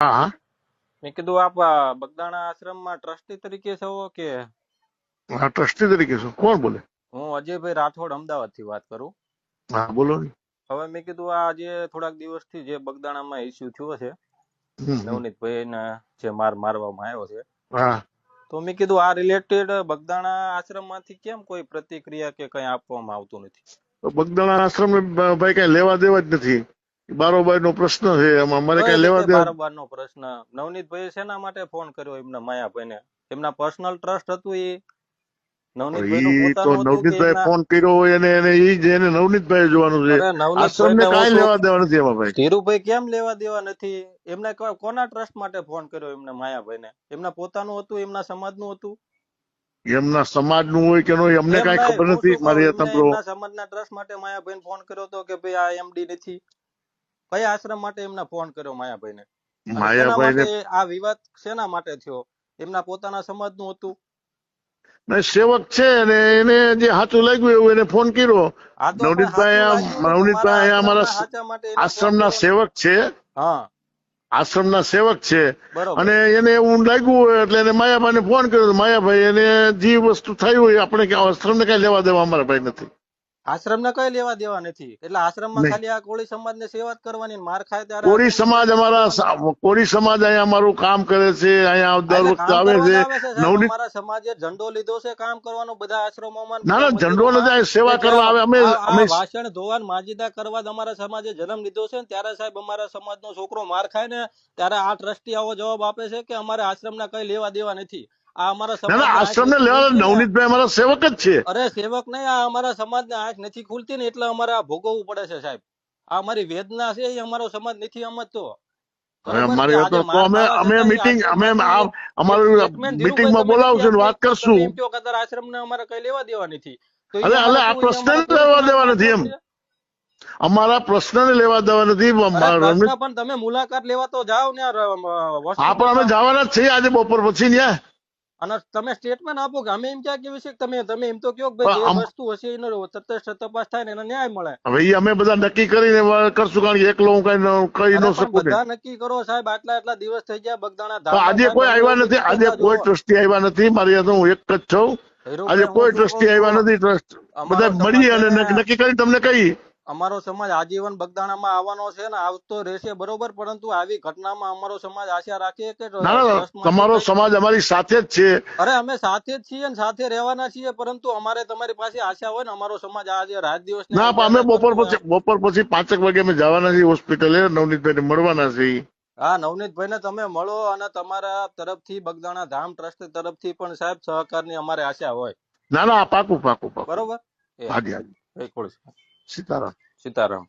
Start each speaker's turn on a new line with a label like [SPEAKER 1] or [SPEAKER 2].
[SPEAKER 1] હા.
[SPEAKER 2] મેં કીધું આપ બગદાણા આશ્રમમાં ટ્રસ્ટી તરીકે છો કે?
[SPEAKER 1] હા ટ્રસ્ટી તરીકે છું. કોણ બોલે?
[SPEAKER 2] હું અજયભાઈ રાઠોડ અમદાવાદથી વાત કરું.
[SPEAKER 1] હા બોલો
[SPEAKER 2] હવે મેં કીધું આ જે થોડાક દિવસથી જે બગદાણામાં ઇસ્યુ થયો છે. નવનીતભાઈ ને જે માર મારવામાં આવ્યો છે
[SPEAKER 1] હા.
[SPEAKER 2] તો મેં કીધું આ રિલેટેડ બગદાણા આશ્રમમાંથી કેમ કોઈ પ્રતિક્રિયા કે કઈ આપવામાં આવતું નથી?
[SPEAKER 1] તો બગદાણા આશ્રમ ભાઈ કઈ લેવા દેવા જ નથી. બારોબાર નો પ્રશ્ન છે. એમાં મને કઈ લેવા દે
[SPEAKER 2] બારોબાર નો પ્રશ્ન. નવનીતભાઈ શેના માટે ફોન કર્યો એમના માયાભાઈને? એમના પર્સનલ ટ્રસ્ટ હતું એ નવનીતભાઈ
[SPEAKER 1] તો નવનીતભાઈ ફોન કર્યો હોય એને એને ઈ જ એને નવનીતભાઈ જોવાનું છે. આશ્રમ ને લેવા દેવા નથી એમાં ભાઈ.
[SPEAKER 2] ધીરુભાઈ કેમ લેવા દેવા નથી? એમને કોના ટ્રસ્ટ માટે ફોન કર્યો એમને માયાભાઈને? એમના પોતાનું હતું એમના સમાજનું હતું?
[SPEAKER 1] એમના સમાજનું હોય કે ન અમને કઈ ખબર નથી. મારી
[SPEAKER 2] કહું, સમાજના ટ્રસ્ટ માટે માયાભાઈ ફોન કર્યો હતો કે ભાઈ આ એમડી નથી. કયા આશ્રમ માટે એમને ફોન કર્યો માયાભાઈને? અને
[SPEAKER 1] માયાભાઈ ને
[SPEAKER 2] માટે આ વિવાદ શેના માટે થયો? એમના પોતાના સમાજનું હતું?
[SPEAKER 1] સેવક છે ને એને જે સાચું લાગ્યું એવું એને ફોન કર્યો. નવનીતભાઈ નવનીતભાઈ અમારા
[SPEAKER 2] આશ્રમના.
[SPEAKER 1] સેવક છે.
[SPEAKER 2] હા.
[SPEAKER 1] આશ્રમના સેવક છે. અને એને એવું લાગ્યું એટલે એને માયાભાઈને ફોન કર્યો. માયાભાઈ એને જે વસ્તુ થઈ હોય આપણે કે આશ્રમને કઈ લેવા દેવા અમારા ભાઈ નથી.
[SPEAKER 2] આશ્રમને કઈ લેવા દેવા નથી? એટલે આશ્રમમાં ખાલી આ કોળી સમાજને સેવા જ કરવાની માર ખાય ત્યારે કોળી
[SPEAKER 1] સમાજ અમારા કોળી સમાજ અહીંયા અમારું કામ કરે છે અહીંયા દર વખતે આવે છે. નવનીત
[SPEAKER 2] અમારા સમાજે ઝંડો લીધો છે કામ કરવાનો બધા આશ્રમોમાં
[SPEAKER 1] ના ના ઝંડો. નથી સેવા કરવા આવે. અમે અમે
[SPEAKER 2] વાસણ ધોવાન માજીદા કરવા અમારા સમાજે જન્મ લીધો છે ત્યારે સાહેબ અમારા સમાજનો છોકરો માર ખાય ને ત્યારે આ ટ્રસ્ટી આવો જવાબ આપે છે કે અમારે આશ્રમના કઈ લેવા દેવા નથી. આ અમારા
[SPEAKER 1] ના ના લેવા નવનીતભાઈ અમારા સેવક જ છે.
[SPEAKER 2] અરે સેવક નહીં આ અમારા સમાજને આંખ નથી ખુલતી ને એટલે અમારે આ ભોગવવું પડે છે સાહેબ. આ અમારી વેદના છે એ અમારો સમાજ નથી સમજતો.
[SPEAKER 1] અમારી તો અમે અમે મીટિંગ અમે અમારું
[SPEAKER 2] statement
[SPEAKER 1] મીટિંગમાં બોલાવશું ને વાત કરશું.
[SPEAKER 2] તમે આશ્રમ આશ્રમને અમારે કઈ લેવા દેવા નથી. અરે
[SPEAKER 1] આ પ્રશ્ન લેવા દેવા નથી એમ.
[SPEAKER 2] અમારા
[SPEAKER 1] અમારા પ્રશ્નને લેવા દેવા નથી
[SPEAKER 2] પ્રશ્ન પણ તમે મુલાકાત લેવા તો જાઓ ને
[SPEAKER 1] હા પણ અમે જવાના જ છીએ આજે બપોર પછી ન્યા.
[SPEAKER 2] અને તમે સ્ટેટમેન્ટ આપો કે અમે એમ ક્યાં કેવી છે તમે તમે એમ તો કહો કે ભાઈ જે વસ્તુ હશે એનો તટસ્થ તપાસ થાય ને એને ન્યાય મળે.
[SPEAKER 1] હવે એ અમે બધા નક્કી કરીને કરશું કારણ કે એકલો હું કઈ ન- ન શકું
[SPEAKER 2] બધા નક્કી કરો સાહેબ આટલા આટલા દિવસ થઈ ગયા બગદાણા
[SPEAKER 1] આજે કોઈ આવ્યા નથી આજે કોઈ. ટ્રસ્ટી આવ્યા નથી મારી હું એક જ છું. આજે કોઈ ટ્રસ્ટી આવ્યા નથી ટ્રસ્ટ બધા
[SPEAKER 2] સમાજ
[SPEAKER 1] મળી અને નક્કી- કરી તમને કહી.
[SPEAKER 2] અમારો સમાજ આજીવન બગદાણામાં આવવાનો છે ને આવતો રહેશે બરોબર પરંતુ આવી ઘટનામાં અમારો સમાજ આશા રાખીએ કે
[SPEAKER 1] તમારો સમાજ અમારી સાથે જ છે.
[SPEAKER 2] અરે અમે સાથે જ છીએ ને સાથે રહેવાના છીએ પરંતુ અમારે તમારી પાસે આશા હોય ને અમારો સમાજ આજે રાત દિવસ
[SPEAKER 1] ના અમે બપોર પછી બપોર પછી પાંચેક વાગે અમે જવાના છીએ હોસ્પિટલે નવનીતભાઈ મળવાના છે ઈ.
[SPEAKER 2] હા નવનીતભાઈ ને તમે મળો અને તમારા તરફથી બગદાણા ધામ ટ્રસ્ટ તરફથી પણ સાહેબ સહકારની અમારે આશા હોય.
[SPEAKER 1] ના ના પાકું પાકું
[SPEAKER 2] બરોબર?
[SPEAKER 1] હાજી હાજી. સીતારામ
[SPEAKER 2] સીતારામ